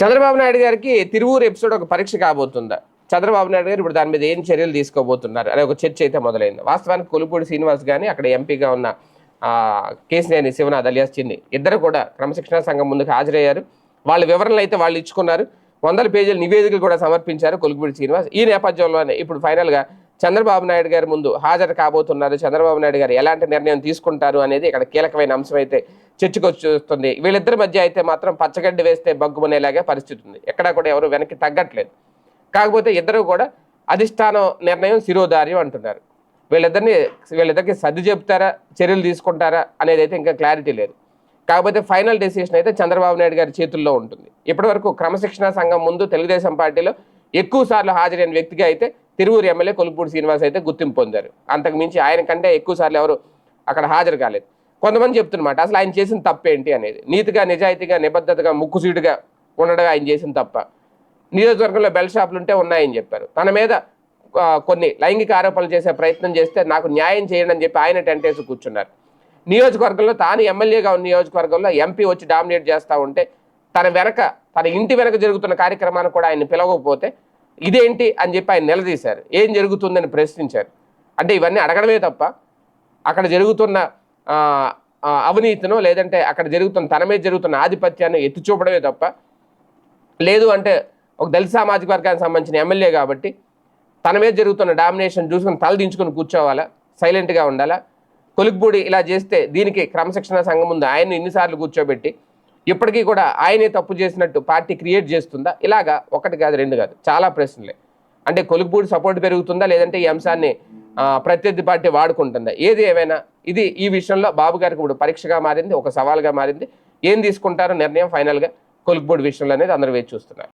చంద్రబాబు నాయుడు గారికి తిరువూరు ఎపిసోడ్ ఒక పరీక్ష కాబోతుందా? చంద్రబాబు నాయుడు గారు ఇప్పుడు దాని మీద ఏం చర్యలు తీసుకోబోతున్నారు? అనే ఒక చర్చ అయితే మొదలైంది. వాస్తవానికి కొలుపూడి శ్రీనివాస్ కానీ అక్కడ ఎంపీగా ఉన్న కేసినేని శివనాథ్ అలియాస్ చిన్ని ఇద్దరు కూడా క్రమశిక్షణ సంఘం ముందుకు హాజరయ్యారు. వాళ్ళ వివరణలు అయితే వాళ్ళు ఇచ్చుకున్నారు. వందల పేజీల నివేదికలు కూడా సమర్పించారు కొలుపూడి శ్రీనివాస్. ఈ నేపథ్యంలోనే ఇప్పుడు ఫైనల్గా చంద్రబాబు నాయుడు గారి ముందు హాజరు కాబోతున్నారు. చంద్రబాబు నాయుడు గారు ఎలాంటి నిర్ణయం తీసుకుంటారు అనేది ఇక్కడ కీలకమైన అంశం అయితే చర్చకు వస్తుంది వీళ్ళిద్దరి మధ్య అయితే మాత్రం పచ్చగడ్డి వేస్తే బగ్గుమనేలాగే పరిస్థితి ఉంది. ఎక్కడా కూడా ఎవరు వెనక్కి తగ్గట్లేదు. కాకపోతే ఇద్దరు కూడా అధిష్టానం నిర్ణయం శిరోధార్యం అంటున్నారు. వీళ్ళిద్దరిని వీళ్ళిద్దరికి సర్ది చెప్తారా చర్యలు తీసుకుంటారా అనేది అయితే ఇంకా క్లారిటీ లేదు. కాకపోతే ఫైనల్ డెసిషన్ అయితే చంద్రబాబు నాయుడు గారి చేతుల్లో ఉంటుంది. ఇప్పటివరకు క్రమశిక్షణ సంఘం ముందు తెలుగుదేశం పార్టీలో ఎక్కువ సార్లు హాజరైన వ్యక్తిగా అయితే తిరువురు ఎమ్మెల్యే కొలుపూడి శ్రీనివాస్ అయితే గుర్తింపు పొందారు. అంతకు మించి ఆయన కంటే ఎక్కువ సార్లు ఎవరు అక్కడ హాజరు కాలేదు. కొంతమంది చెప్తున్నమాట అసలు ఆయన చేసిన తప్పేంటి అనేది. నీతిగా నిజాయితీగా నిబద్ధతగా ముక్కుసీటుగా ఉండడం ఆయన చేసిన తప్ప. నియోజకవర్గంలో బెల్ షాపులు ఉంటే ఉన్నాయని చెప్పారు. తన మీద కొన్ని లైంగిక ఆరోపణలు చేసే ప్రయత్నం చేస్తే నాకు న్యాయం చేయండి అని చెప్పి ఆయన టెంట్ వేసి కూర్చున్నారు. నియోజకవర్గంలో తాను ఎమ్మెల్యేగా ఉన్న నియోజకవర్గంలో ఎంపీ వచ్చి డామినేట్ చేస్తూ ఉంటే తన వెనక తన ఇంటి వెనక జరుగుతున్న కార్యక్రమాన్ని కూడా ఆయన పిలవకపోతే ఇదేంటి అని చెప్పి ఆయన నిలదీశారు. ఏం జరుగుతుందని ప్రశ్నించారు. అంటే ఇవన్నీ అడగడమే తప్ప అక్కడ జరుగుతున్న అవినీతినో లేదంటే అక్కడ జరుగుతున్న తన మీద జరుగుతున్న ఆధిపత్యాన్ని ఎత్తి చూపడమే తప్ప లేదు అంటే ఒక దళిత సామాజిక వర్గానికి సంబంధించిన ఎమ్మెల్యే కాబట్టి తన మీద జరుగుతున్న డామినేషన్ చూసుకుని తల దించుకొని కూర్చోవాలా? సైలెంట్గా ఉండాలా? కొలుకుపూడి ఇలా చేస్తే దీనికి క్రమశిక్షణ సంఘం ముందు ఆయన ఇన్నిసార్లు కూర్చోబెట్టి ఇప్పటికీ కూడా ఆయనే తప్పు చేసినట్టు పార్టీ క్రియేట్ చేస్తుందా? ఇలాగా ఒకటి కాదు రెండు కాదు చాలా ప్రశ్నలే. అంటే కొలుకుపూడి సపోర్ట్ పెరుగుతుందా? లేదంటే ఈ అంశాన్ని ప్రత్యర్థి పార్టీ వాడుకుంటుందా? ఏది ఏమైనా? ఇది ఈ విషయంలో బాబు గారికి ఇప్పుడు పరీక్షగా మారింది ఒక సవాల్గా మారింది. ఏం తీసుకుంటారో నిర్ణయం ఫైనల్గా కొలుకుపూడి విషయంలో అనేది అందరూ వేచి చూస్తున్నారు.